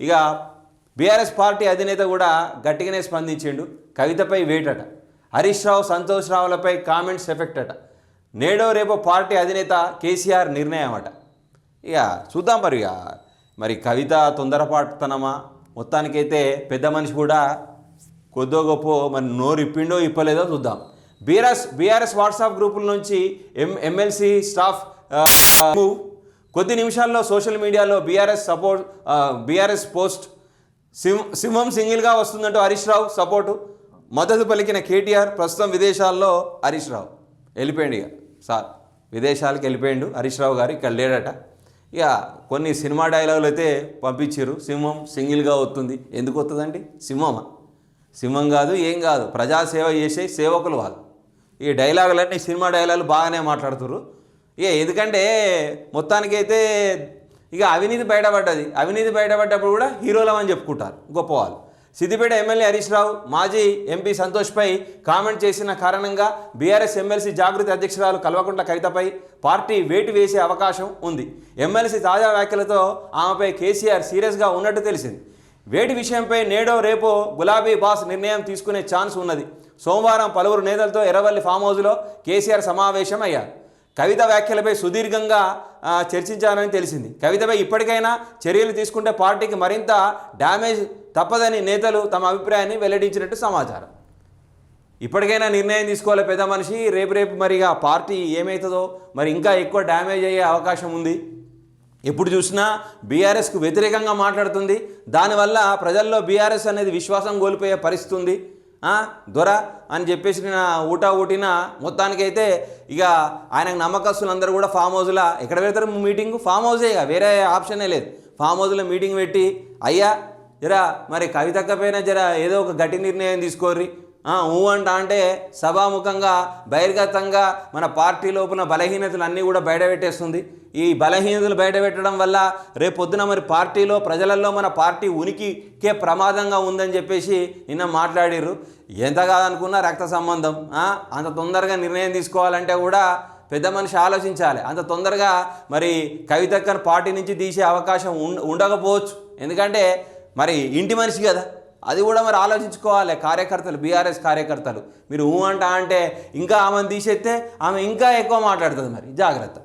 ఇక BRS party అధినేత కూడా గట్టిగానే స్పందించిండు. కవితపై వేటట. హరీష్ రావు సంతోష్ రావులపై కామెంట్స్ ఎఫెక్ట్ అట. నేడో రేపో పార్టీ అధినేత కేసీఆర్ నిర్ణయం అట ఇక చూద్దాం మరి ఇక. మరి కవిత తొందరపాటుతనమా? మొత్తానికైతే పెద్ద మనిషి కూడా కొద్దో గొప్ప మరి నోరు ఇప్పిండో ఇప్పలేదో చూద్దాం. బీఆర్ఎస్ బీఆర్ఎస్ వాట్సాప్ గ్రూపుల నుంచి ఎం ఎమ్మెల్సీ స్టాఫ్ మూవ్ కొద్ది నిమిషాల్లో సోషల్ మీడియాలో బీఆర్ఎస్ సపోర్ట్ బీఆర్ఎస్ పోస్ట్ సింహ సింహం సింగిల్గా వస్తుందంటూ హరీష్ రావు సపోర్టు. మద్దతు పలికిన కేటీఆర్ ప్రస్తుతం విదేశాల్లో హరీష్ రావు. వెళ్ళిపోయాడు ఇక. సార్ విదేశాలకు వెళ్ళిపోయాడు హరీష్ రావు గారు ఇక్కడ లేడట. ఇక కొన్ని సినిమా డైలాగులు అయితే పంపించారు సింహం సింగిల్గా వస్తుంది. ఎందుకు వస్తుందండి సింహమా? సింహం కాదు ఏం కాదు. ప్రజాసేవ చేసే సేవకులు వాళ్ళు. ఈ డైలాగులన్నీ సినిమా డైలాగులు బాగానే మాట్లాడుతున్నారు ఇక ఎందుకంటే మొత్తానికైతే ఇక అవినీతి బయటపడ్డది. అవినీతి బయటపడ్డప్పుడు కూడా హీరోలమని చెప్పుకుంటారు. గొప్పవాళ్ళు సిద్దిపేట ఎమ్మెల్యే హరీష్ రావు మాజీ ఎంపీ సంతోష్పై కామెంట్ చేసిన కారణంగా బీఆర్ఎస్ ఎమ్మెల్సీ జాగృతి అధ్యక్షురాలు కల్వకుంట్ల కవితపై పార్టీ వేటు వేసే అవకాశం ఉంది. ఎమ్మెల్సీ తాజా వ్యాఖ్యలతో ఆమెపై కేసీఆర్ సీరియస్గా ఉన్నట్టు తెలిసింది. వేటి విషయంపై నేడో రేపో గులాబీ బాస్ నిర్ణయం తీసుకునే ఛాన్స్ ఉన్నది. సోమవారం పలువురు నేతలతో ఎర్రవల్లి ఫామ్ హౌస్లో కేసీఆర్ సమావేశం అయ్యారు కవిత వ్యాఖ్యలపై సుదీర్ఘంగా చర్చించానని తెలిసింది. కవితపై ఇప్పటికైనా చర్యలు తీసుకుంటే పార్టీకి మరింత డ్యామేజ్ తప్పదని నేతలు తమ అభిప్రాయాన్ని వెల్లడించినట్టు సమాచారం. ఇప్పటికైనా నిర్ణయం తీసుకోవాలి పెద్ద మనిషి రేపు రేపు మరిగా పార్టీ ఏమవుతుందో మరి ఇంకా ఎక్కువ డ్యామేజ్ అయ్యే అవకాశం ఉంది. ఎప్పుడు చూసినా బీఆర్ఎస్కు వ్యతిరేకంగా మాట్లాడుతుంది. దానివల్ల ప్రజల్లో బీఆర్ఎస్ అనేది విశ్వాసం కోల్పోయే పరిస్థితి ఉంది. దొర అని చెప్పేసి నా ఊటా ఊటిన మొత్తానికైతే ఇక ఆయనకు నమ్మకస్తులందరూ కూడా ఫామ్ హౌస్లో ఎక్కడ పెడతారు మీటింగ్? ఫామ్ హౌసే ఇక వేరే ఆప్షనే లేదు. ఫామ్ హౌస్లో మీటింగ్ పెట్టి అయ్యా జరా మరి కవితక్కపోయినా జరా ఏదో ఒక గట్టి నిర్ణయం తీసుకోర్రి. ఊ అంట అంటే సభాముఖంగా బహిర్గతంగా మన పార్టీ లోపల బలహీనతలు అన్నీ కూడా బయటపెట్టేస్తుంది. ఈ బలహీనతలు బయటపెట్టడం వల్ల రేపొద్దున మరి పార్టీలో ప్రజలలో మన పార్టీ ఉనికికే ప్రమాదంగా ఉందని చెప్పేసి నిన్న మాట్లాడిర్రు. ఎంత కాదనుకున్నా రక్త సంబంధం అంత తొందరగా నిర్ణయం తీసుకోవాలంటే కూడా పెద్ద మనిషి ఆలోచించాలి. అంత తొందరగా మరి కవితక్కను పార్టీ నుంచి తీసే అవకాశం ఉండ ఉండకపోవచ్చు. ఎందుకంటే మరి ఇంటి మనిషి కదా. అది కూడా మరి ఆలోచించుకోవాలి. కార్యకర్తలు బీఆర్ఎస్ కార్యకర్తలు. మీరు ఊ అంటా అంటే ఇంకా ఆమెను తీసేస్తే ఆమె ఇంకా ఎక్కువ మాట్లాడుతుంది మరి. జాగ్రత్త.